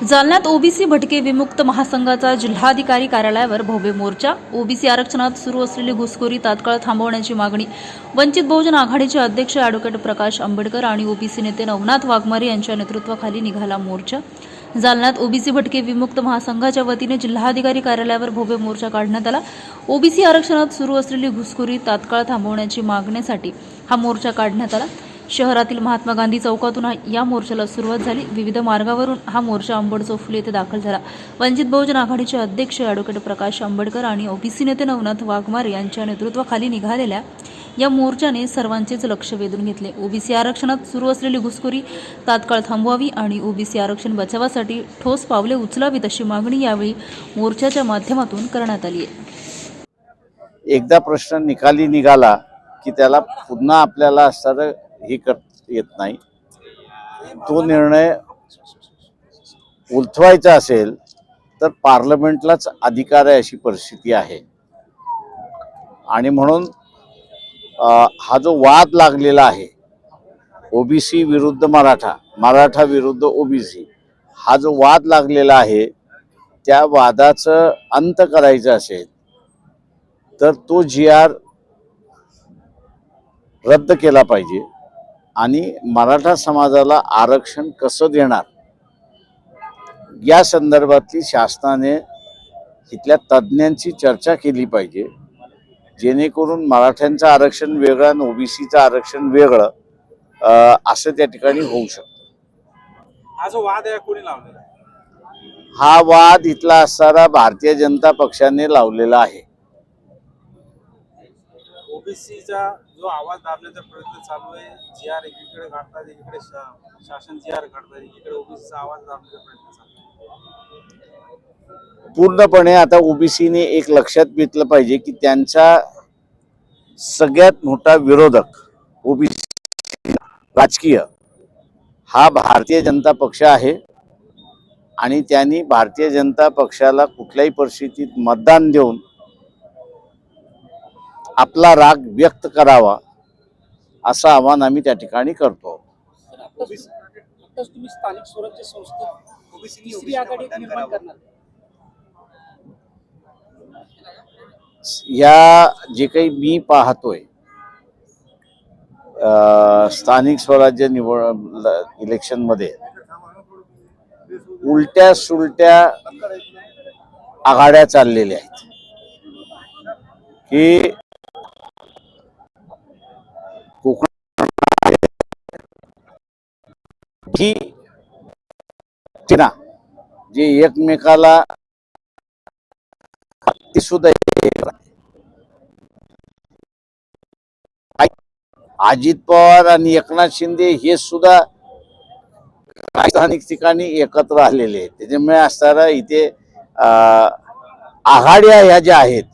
जालन्यात ओबीसी भटके विमुक्त महासंघाचा जिल्हाधिकारी कार्यालयावर भव्य मोर्चा. ओबीसी आरक्षणात सुरू असलेली घुसखोरी तात्काळ थांबवण्याची मागणी. वंचित बहुजन आघाडीचे अध्यक्ष अॅडव्होकेट प्रकाश आंबेडकर आणि ओबीसी नेते नवनाथ वाघमारे यांच्या नेतृत्वाखाली निघाला मोर्चा. जालन्यात ओबीसी भटके विमुक्त महासंघाच्या वतीने जिल्हाधिकारी कार्यालयावर भव्य मोर्चा काढण्यात आला. ओबीसी आरक्षणात सुरू असलेली घुसखोरी तात्काळ थांबवण्याची मागणीसाठी हा मोर्चा काढण्यात आला. शहरातील महात्मा गांधी चौकातून या मोर्चाला सुरुवात झाली. विविध मार्गावरून हा मोर्चा अंबड चौफुले येथे दाखल झाला. वंचित बहुजन आघाडीचे अध्यक्ष अॅडव्होकेट प्रकाश आंबेडकर आणि ओबीसी नेते नवनाथ वाघमारे यांच्या नेतृत्वाखाली निघालेल्या या मोर्चाने सर्वांचेच लक्ष वेधून घेतले. ओबीसी आरक्षणात सुरू असलेली घुसखोरी तात्काळ थांबवावी आणि ओबीसी आरक्षण बचावासाठी ठोस पावले उचलावीत अशी मागणी यावेळी मोर्चाच्या माध्यमातून करण्यात आली आहे. एकदा प्रश्न निकाली निघाला की त्याला पुन्हा आपल्याला असं हे कर येत नाही. तो निर्णय उलथवायचा असेल तर पार्लमेंटलाच अधिकार आहे अशी परिस्थिती आहे. आणि म्हणून हा जो वाद लागलेला आहे ओबीसी विरुद्ध मराठा मराठा विरुद्ध ओबीसी हा जो वाद लागलेला आहे त्या वादाचं अंत करायचं असेल तर तो जी आर रद्द केला पाहिजे. आणि मराठा समाजाला आरक्षण कसं देणार? या संदर्भातली शासनाने इथल्या तज्ज्ञांची चर्चा केली पाहिजे. जेणेकरून मराठ्यांचं आरक्षण वेगळं आणि ओबीसीचं आरक्षण वेगळं असं त्या ठिकाणी होऊ शकतं. हा जो वाद आहे कोणी लावलेला आहे? हा वाद इथला असणारा भारतीय जनता पक्षाने लावलेला आहे. ओबीसीचा जो आवाज दाबण्याचा प्रयत्न चालू आहे जी आर एकीकडे काढतात एकीकडे शासन जी आर काढतात एकीकडे ओबीसीचा आवाज दाबण्याचा प्रयत्न चालू आहे. पूर्णपणे आता ओबीसीने एक लक्षात घेतलं पाहिजे की त्यांचा सगळ्यात मोठा विरोधक ओबीसी राजकीय हा भारतीय जनता पक्ष आहे आणि त्यांनी भारतीय जनता पक्षाला कुठल्याही परिस्थितीत मतदान देऊन आपला राग व्यक्त करावा असं आवाहन आम्ही त्या ठिकाणी करतो. या जे काही मी पाहतोय अ, स्थानिक स्वराज्य निवड इलेक्शनमध्ये उलट्या सुलट्या आघाड्या चाललेल्या आहेत. की ही सेना जे एकमेकाला ती सुद्धा. अजित पवार आणि एकनाथ शिंदे हे सुद्धा स्थानिक ठिकाणी एकत्र आलेले आहेत. त्याच्यामुळे असताना इथे अं, आघाड्या ह्या ज्या आहेत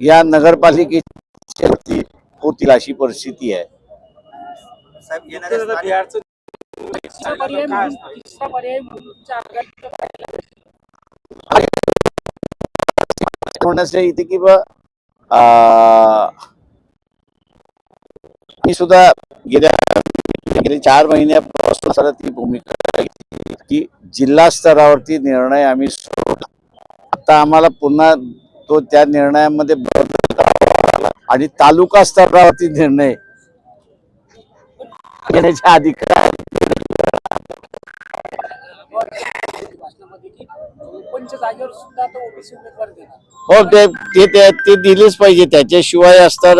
या नगरपालिकेच्या वरती होतील अशी परिस्थिती आहे. तिसरा पर्याय म्हणून तिसरा पर्याय म्हणून तुमच्या म्हणण्याचं इथे की बा अं, मी सुद्धा गेल्या गेले चार महिन्यापासून असताना ती भूमिका घेतली की जिल्हा स्तरावरती निर्णय आम्ही सोडला. आता आम्हाला पुन्हा तो त्या निर्णयामध्ये बदल करावा लागला. आणि तालुका स्तरावरती निर्णय घेण्याचे अधिकार भाषणामध्ये की ओपनच्या जागेवर सुद्धा तो ओबीसी उमेदवार देणार. हो ते ते ते- ते दिलेच पाहिजे. त्याच्याशिवाय असणार